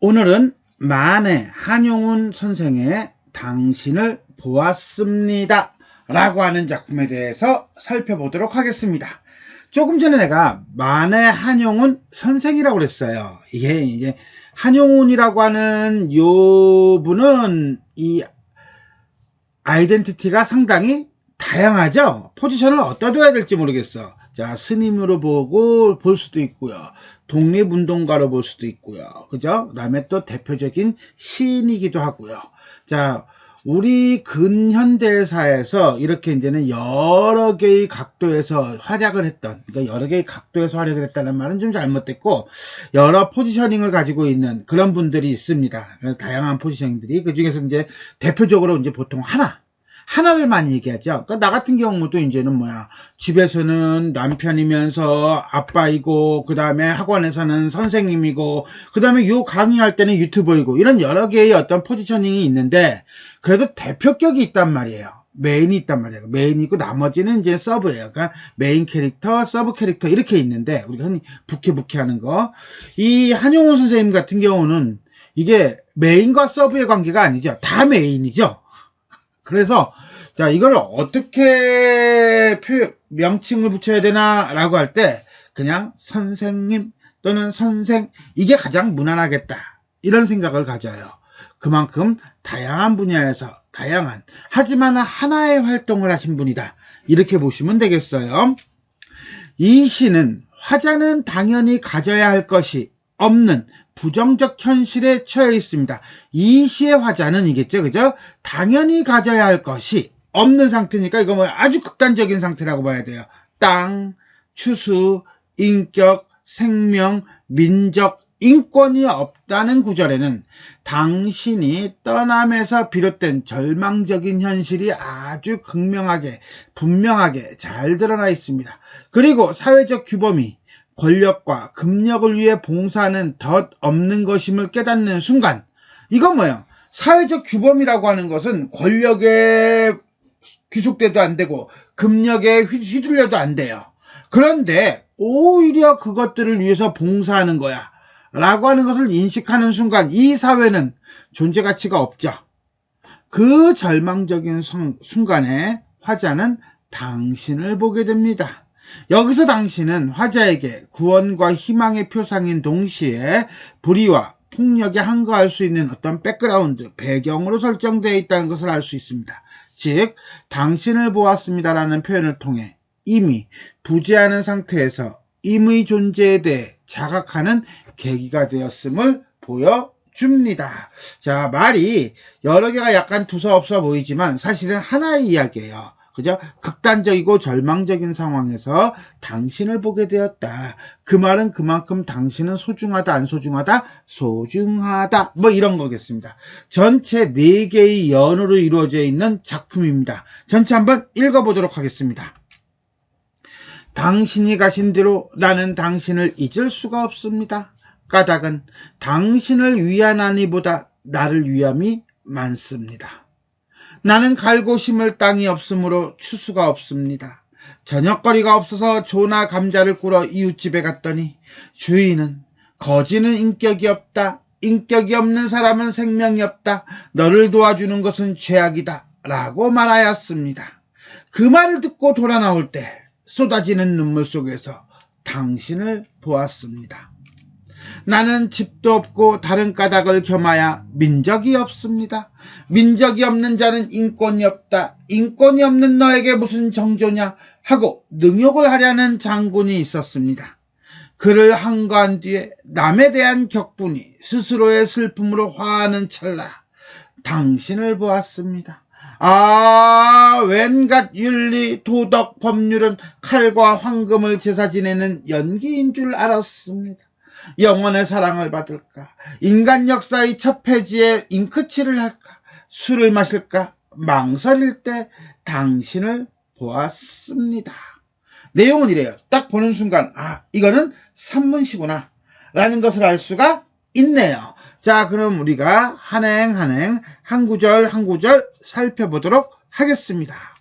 오늘은 만해 한용운 선생의 당신을 보았습니다. 라고 하는 작품에 대해서 살펴보도록 하겠습니다. 조금 전에 내가 만해 한용운 선생이라고 그랬어요. 이게 이제 한용운이라고 하는 요 분은 이 아이덴티티가 상당히 다양하죠? 포지션을 어디다 둬야 될지 모르겠어. 자, 스님으로 보고 볼 수도 있고요. 독립운동가로 볼 수도 있고요. 그죠? 그 다음에 또 대표적인 시인이기도 하고요. 자, 우리 근현대사에서 이렇게 이제는 여러 개의 각도에서 활약을 했던, 그러니까 여러 개의 각도에서 활약을 했다는 말은 좀 잘못됐고, 여러 포지셔닝을 가지고 있는 그런 분들이 있습니다. 다양한 포지셔닝들이. 그 중에서 이제 대표적으로 이제 보통 하나, 하나를 많이 얘기하죠. 그러니까 나 같은 경우도 이제는 뭐야. 집에서는 남편이면서 아빠이고, 그 다음에 학원에서는 선생님이고, 그 다음에 요 강의할 때는 유튜버이고, 이런 여러 개의 어떤 포지셔닝이 있는데, 그래도 대표격이 있단 말이에요. 메인이 있단 말이에요. 메인이 있고 나머지는 이제 서브예요. 그러니까 메인 캐릭터, 서브 캐릭터 이렇게 있는데 우리가 흔히 부캐부캐 하는 거. 이 한용호 선생님 같은 경우는 이게 메인과 서브의 관계가 아니죠. 다 메인이죠. 그래서 자 이걸 어떻게 표, 명칭을 붙여야 되나 라고 할 때 그냥 선생님 또는 선생 이게 가장 무난하겠다 이런 생각을 가져요. 그만큼 다양한 분야에서 다양한 하지만 하나의 활동을 하신 분이다 이렇게 보시면 되겠어요. 이 시는 화자는 당연히 가져야 할 것이 없는 부정적 현실에 처해 있습니다. 이 시의 화자는 이겠죠, 그죠? 당연히 가져야 할 것이 없는 상태니까 이거 뭐 아주 극단적인 상태라고 봐야 돼요. 땅, 추수, 인격, 생명, 민족, 인권이 없다는 구절에는 당신이 떠남에서 비롯된 절망적인 현실이 아주 극명하게, 분명하게 잘 드러나 있습니다. 그리고 사회적 규범이 권력과 금력을 위해 봉사하는 덧 없는 것임을 깨닫는 순간 이건 뭐예요? 사회적 규범이라고 하는 것은 권력에 귀속돼도 안 되고 금력에 휘둘려도 안 돼요. 그런데 오히려 그것들을 위해서 봉사하는 거야. 라고 하는 것을 인식하는 순간 이 사회는 존재 가치가 없죠. 그 절망적인 순간에 화자는 당신을 보게 됩니다. 여기서 당신은 화자에게 구원과 희망의 표상인 동시에 불의와 폭력에 항거할 수 있는 어떤 백그라운드, 배경으로 설정되어 있다는 것을 알 수 있습니다. 즉, 당신을 보았습니다라는 표현을 통해 이미 부재하는 상태에서 임의 존재에 대해 자각하는 계기가 되었음을 보여줍니다. 자, 말이 여러 개가 약간 두서없어 보이지만 사실은 하나의 이야기예요. 그죠? 극단적이고 절망적인 상황에서 당신을 보게 되었다. 그 말은 그만큼 당신은 소중하다, 안 소중하다? 소중하다. 뭐 이런 거겠습니다. 전체 4개의 연으로 이루어져 있는 작품입니다. 전체 한번 읽어보도록 하겠습니다. 당신이 가신 대로 나는 당신을 잊을 수가 없습니다. 까닭은 당신을 위하나니보다 나를 위함이 많습니다. 나는 갈고 심을 땅이 없으므로 추수가 없습니다. 저녁거리가 없어서 조나 감자를 꿇어 이웃집에 갔더니 주인은 거지는 인격이 없다. 인격이 없는 사람은 생명이 없다. 너를 도와주는 것은 죄악이다. 라고 말하였습니다. 그 말을 듣고 돌아 나올 때 쏟아지는 눈물 속에서 당신을 보았습니다. 나는 집도 없고 다른 까닭을 겸하여 민적이 없습니다. 민적이 없는 자는 인권이 없다. 인권이 없는 너에게 무슨 정조냐 하고 능욕을 하려는 장군이 있었습니다. 그를 항거한 뒤에 남에 대한 격분이 스스로의 슬픔으로 화하는 찰나 당신을 보았습니다. 아, 웬갓 윤리, 도덕, 법률은 칼과 황금을 제사 지내는 연기인 줄 알았습니다. 영원의 사랑을 받을까? 인간 역사의 첫 페이지에 잉크칠을 할까? 술을 마실까? 망설일 때 당신을 보았습니다. 내용은 이래요. 딱 보는 순간, 아, 이거는 산문시구나. 라는 것을 알 수가 있네요. 자, 그럼 우리가 한행, 한행, 한 구절, 한 구절 살펴보도록 하겠습니다.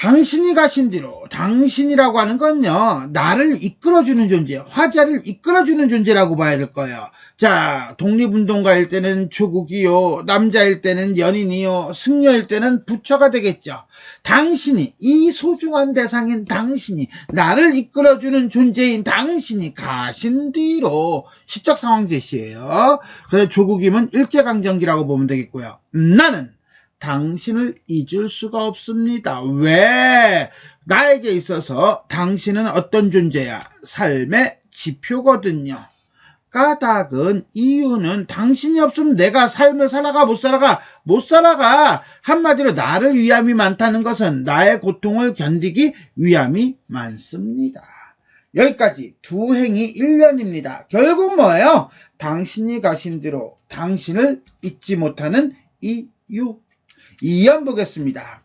당신이 가신 뒤로 당신이라고 하는 건요 나를 이끌어주는 존재 화자를 이끌어주는 존재라고 봐야 될 거예요. 자 독립운동가일 때는 조국이요 남자일 때는 연인이요 승려일 때는 부처가 되겠죠. 당신이 이 소중한 대상인 당신이 나를 이끌어주는 존재인 당신이 가신 뒤로 시적 상황 제시예요. 그래서 조국임은 일제강점기라고 보면 되겠고요. 나는 당신을 잊을 수가 없습니다. 왜? 나에게 있어서 당신은 어떤 존재야? 삶의 지표거든요. 까닭은 이유는 당신이 없으면 내가 삶을 살아가 못 살아가 못 살아가 한마디로 나를 위함이 많다는 것은 나의 고통을 견디기 위함이 많습니다. 여기까지 두 행이 1년입니다. 결국 뭐예요? 당신이 가신 대로 당신을 잊지 못하는 이유. 이연 보겠습니다.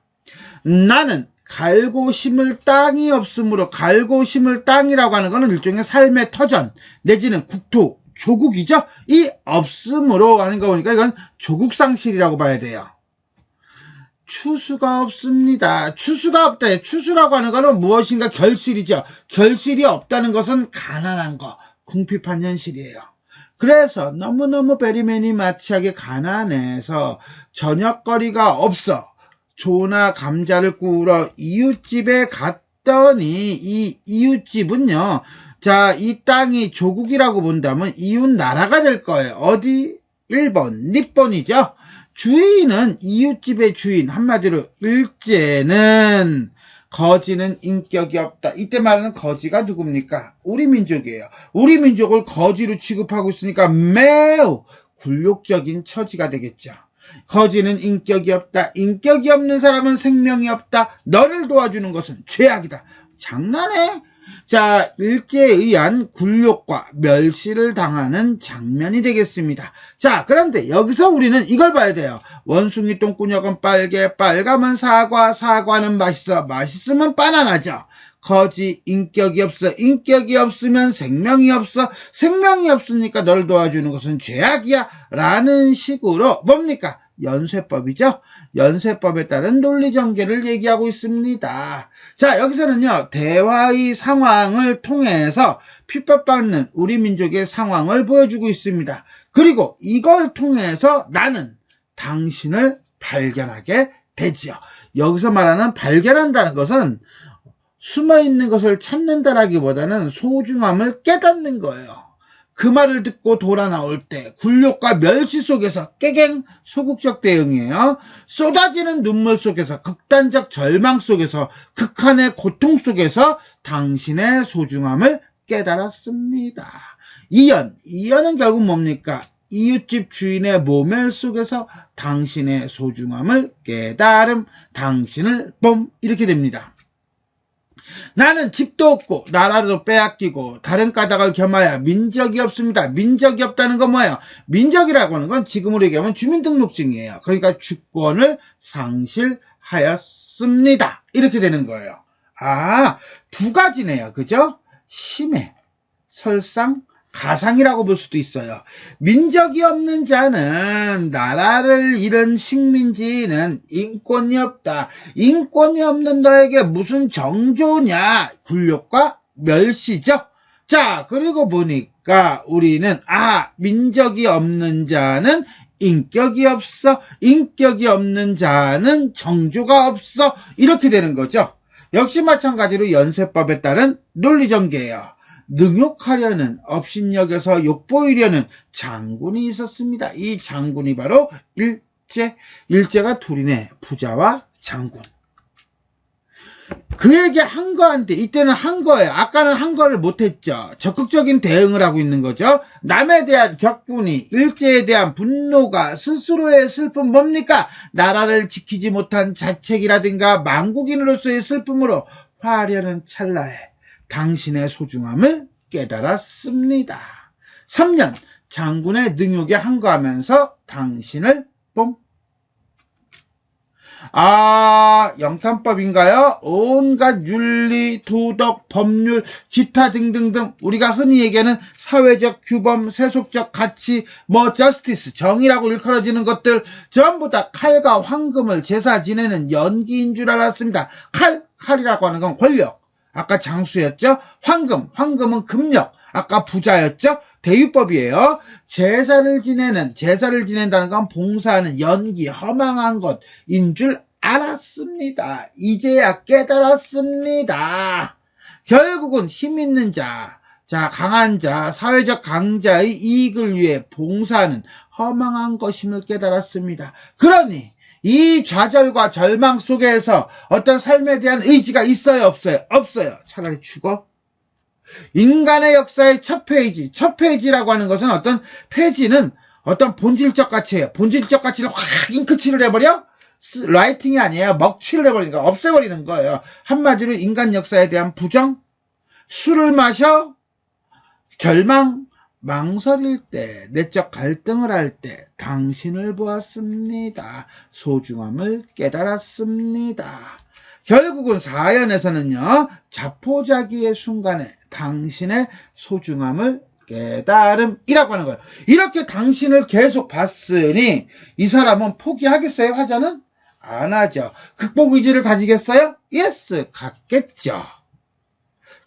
나는 갈고 심을 땅이 없으므로 갈고 심을 땅이라고 하는 것은 일종의 삶의 터전 내지는 국토 조국이죠. 이 없으므로 하는 거 보니까 이건 조국 상실이라고 봐야 돼요. 추수가 없습니다. 추수가 없다. 추수라고 하는 것은 무엇인가 결실이죠. 결실이 없다는 것은 가난한 거, 궁핍한 현실이에요. 그래서 너무너무 베리맨이 마치하게 가난해서 저녁거리가 없어 조나 감자를 구우러 이웃집에 갔더니 이 이웃집은요 자 이 땅이 조국이라고 본다면 이웃 나라가 될 거예요. 어디? 1번 니폰이죠. 주인은 이웃집의 주인 한마디로 일제는 거지는 인격이 없다. 이때 말하는 거지가 누굽니까? 우리 민족이에요. 우리 민족을 거지로 취급하고 있으니까 매우 굴욕적인 처지가 되겠죠. 거지는 인격이 없다. 인격이 없는 사람은 생명이 없다. 너를 도와주는 것은 죄악이다. 장난해? 자, 일제에 의한 굴욕과 멸시를 당하는 장면이 되겠습니다. 자, 그런데 여기서 우리는 이걸 봐야 돼요. 원숭이 똥꾸녕은 빨개, 빨가면 사과, 사과는 맛있어, 맛있으면 바나나죠. 거지, 인격이 없어, 인격이 없으면 생명이 없어, 생명이 없으니까 널 도와주는 것은 죄악이야. 라는 식으로 뭡니까? 연쇄법이죠. 연쇄법에 따른 논리 전개를 얘기하고 있습니다. 자, 여기서는요, 대화의 상황을 통해서 핍박받는 우리 민족의 상황을 보여주고 있습니다. 그리고 이걸 통해서 나는 당신을 발견하게 되지요. 여기서 말하는 발견한다는 것은 숨어 있는 것을 찾는다라기보다는 소중함을 깨닫는 거예요. 그 말을 듣고 돌아 나올 때 굴욕과 멸시 속에서 깨갱 소극적 대응이에요. 쏟아지는 눈물 속에서 극단적 절망 속에서 극한의 고통 속에서 당신의 소중함을 깨달았습니다. 이연, 이연은 결국 뭡니까? 이웃집 주인의 모멸 속에서 당신의 소중함을 깨달음, 당신을 봄 이렇게 됩니다. 나는 집도 없고 나라도 빼앗기고 다른 까닭을 겸하여 민족이 없습니다. 민족이 없다는 건 뭐예요? 민족이라고 하는 건 지금으로 얘기하면 주민등록증이에요. 그러니까 주권을 상실하였습니다. 이렇게 되는 거예요. 아, 두 가지네요. 그죠? 심해, 설상, 가상이라고 볼 수도 있어요. 민족이 없는 자는 나라를 잃은 식민지는 인권이 없다. 인권이 없는 너에게 무슨 정조냐? 굴욕과 멸시죠. 자, 그리고 보니까 우리는 아, 민족이 없는 자는 인격이 없어. 인격이 없는 자는 정조가 없어. 이렇게 되는 거죠. 역시 마찬가지로 연쇄법에 따른 논리전개예요. 능욕하려는 업신여겨서 욕보이려는 장군이 있었습니다. 이 장군이 바로 일제, 일제가 둘이네 부자와 장군. 그에게 한 거한테 이때는 한 거예요. 아까는 한 거를 못했죠. 적극적인 대응을 하고 있는 거죠. 남에 대한 격분이 일제에 대한 분노가 스스로의 슬픔 뭡니까? 나라를 지키지 못한 자책이라든가 망국인으로서의 슬픔으로 화려는 찰나에 당신의 소중함을 깨달았습니다. 3년 장군의 능욕에 한거하면서 당신을 뽐 아, 영탄법인가요? 온갖 윤리, 도덕, 법률, 기타 등등등 우리가 흔히 얘기하는 사회적 규범, 세속적 가치, 뭐 저스티스, 정의라고 일컬어지는 것들 전부 다 칼과 황금을 제사 지내는 연기인 줄 알았습니다. 칼, 칼이라고 하는 건 권력. 아까 장수였죠? 황금, 황금은 금력. 아까 부자였죠? 대유법이에요. 제사를 지내는, 제사를 지낸다는 건 봉사하는 연기, 허망한 것인 줄 알았습니다. 이제야 깨달았습니다. 결국은 힘 있는 자, 자, 강한 자, 사회적 강자의 이익을 위해 봉사하는 허망한 것임을 깨달았습니다. 그러니, 이 좌절과 절망 속에서 어떤 삶에 대한 의지가 있어요, 없어요? 없어요. 차라리 죽어? 인간의 역사의 첫 페이지, 첫 페이지라고 하는 것은 어떤 페이지는 어떤 본질적 가치예요. 본질적 가치를 확 잉크칠을 해버려? 스- 라이팅이 아니에요. 먹칠을 해버리니까 없애버리는 거예요. 한마디로 인간 역사에 대한 부정? 술을 마셔? 절망? 망설일 때, 내적 갈등을 할 때, 당신을 보았습니다. 소중함을 깨달았습니다. 결국은 사연에서는요, 자포자기의 순간에 당신의 소중함을 깨달음이라고 하는 거예요. 이렇게 당신을 계속 봤으니 이 사람은 포기하겠어요? 하자는? 안 하죠. 극복 의지를 가지겠어요? 예스, 갖겠죠.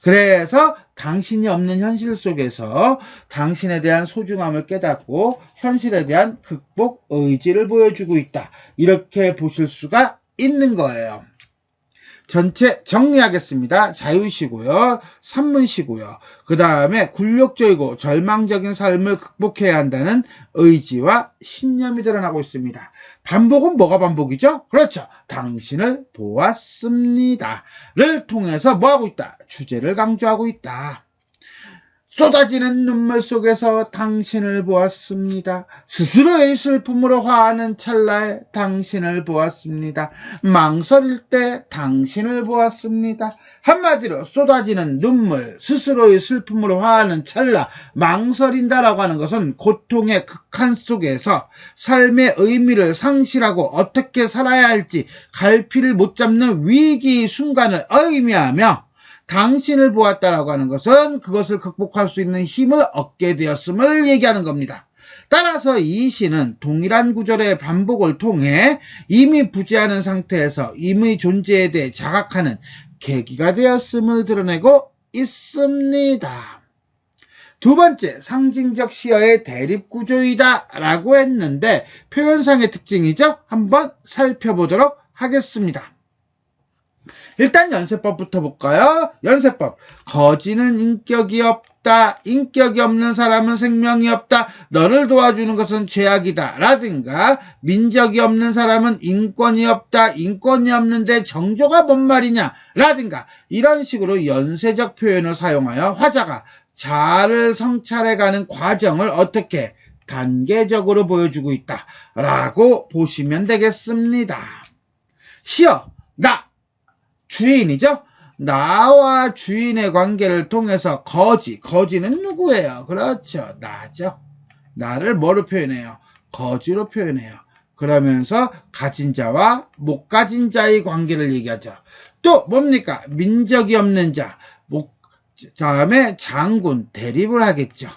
그래서 당신이 없는 현실 속에서 당신에 대한 소중함을 깨닫고 현실에 대한 극복 의지를 보여주고 있다. 이렇게 보실 수가 있는 거예요. 전체 정리하겠습니다. 자유시고요. 산문시고요. 그 다음에 굴욕적이고 절망적인 삶을 극복해야 한다는 의지와 신념이 드러나고 있습니다. 반복은 뭐가 반복이죠? 그렇죠. 당신을 보았습니다. 를 통해서 뭐하고 있다? 주제를 강조하고 있다. 쏟아지는 눈물 속에서 당신을 보았습니다. 스스로의 슬픔으로 화하는 찰나에 당신을 보았습니다. 망설일 때 당신을 보았습니다. 한마디로 쏟아지는 눈물, 스스로의 슬픔으로 화하는 찰나, 망설인다라고 하는 것은 고통의 극한 속에서 삶의 의미를 상실하고 어떻게 살아야 할지 갈피를 못 잡는 위기 순간을 의미하며 당신을 보았다라고 하는 것은 그것을 극복할 수 있는 힘을 얻게 되었음을 얘기하는 겁니다. 따라서 이 시는 동일한 구절의 반복을 통해 이미 부재하는 상태에서 임의 존재에 대해 자각하는 계기가 되었음을 드러내고 있습니다. 두 번째, 상징적 시어의 대립구조이다 라고 했는데 표현상의 특징이죠? 한번 살펴보도록 하겠습니다. 일단 연세법부터 볼까요? 연세법. 거지는 인격이 없다. 인격이 없는 사람은 생명이 없다. 너를 도와주는 것은 죄악이다. 라든가 민족이 없는 사람은 인권이 없다. 인권이 없는데 정조가 뭔 말이냐. 라든가 이런 식으로 연세적 표현을 사용하여 화자가 자를 성찰해가는 과정을 어떻게 단계적으로 보여주고 있다. 라고 보시면 되겠습니다. 시어, 나, 주인이죠? 나와 주인의 관계를 통해서 거지, 거지는 누구예요? 그렇죠. 나죠. 나를 뭐로 표현해요? 거지로 표현해요. 그러면서 가진 자와 못 가진 자의 관계를 얘기하죠. 또 뭡니까? 민적이 없는 자, 목, 다음에 장군, 대립을 하겠죠.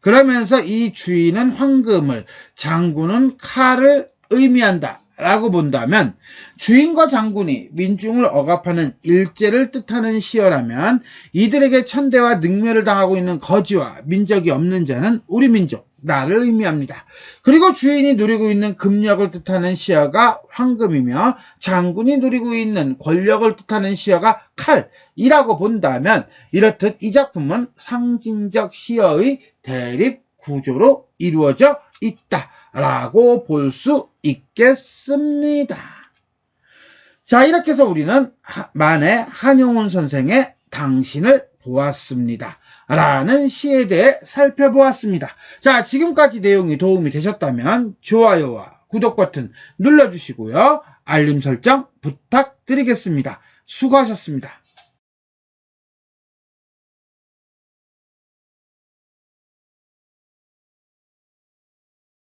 그러면서 이 주인은 황금을, 장군은 칼을 의미한다. 라고 본다면 주인과 장군이 민중을 억압하는 일제를 뜻하는 시어라면 이들에게 천대와 능멸을 당하고 있는 거지와 민족이 없는 자는 우리 민족, 나를 의미합니다. 그리고 주인이 누리고 있는 금력을 뜻하는 시어가 황금이며 장군이 누리고 있는 권력을 뜻하는 시어가 칼이라고 본다면 이렇듯 이 작품은 상징적 시어의 대립 구조로 이루어져 있다. 라고 볼 수 있겠습니다. 자, 이렇게 해서 우리는 만에 한용운 선생의 당신을 보았습니다. 라는 시에 대해 살펴보았습니다. 자, 지금까지 내용이 도움이 되셨다면 좋아요와 구독 버튼 눌러주시고요. 알림 설정 부탁드리겠습니다. 수고하셨습니다.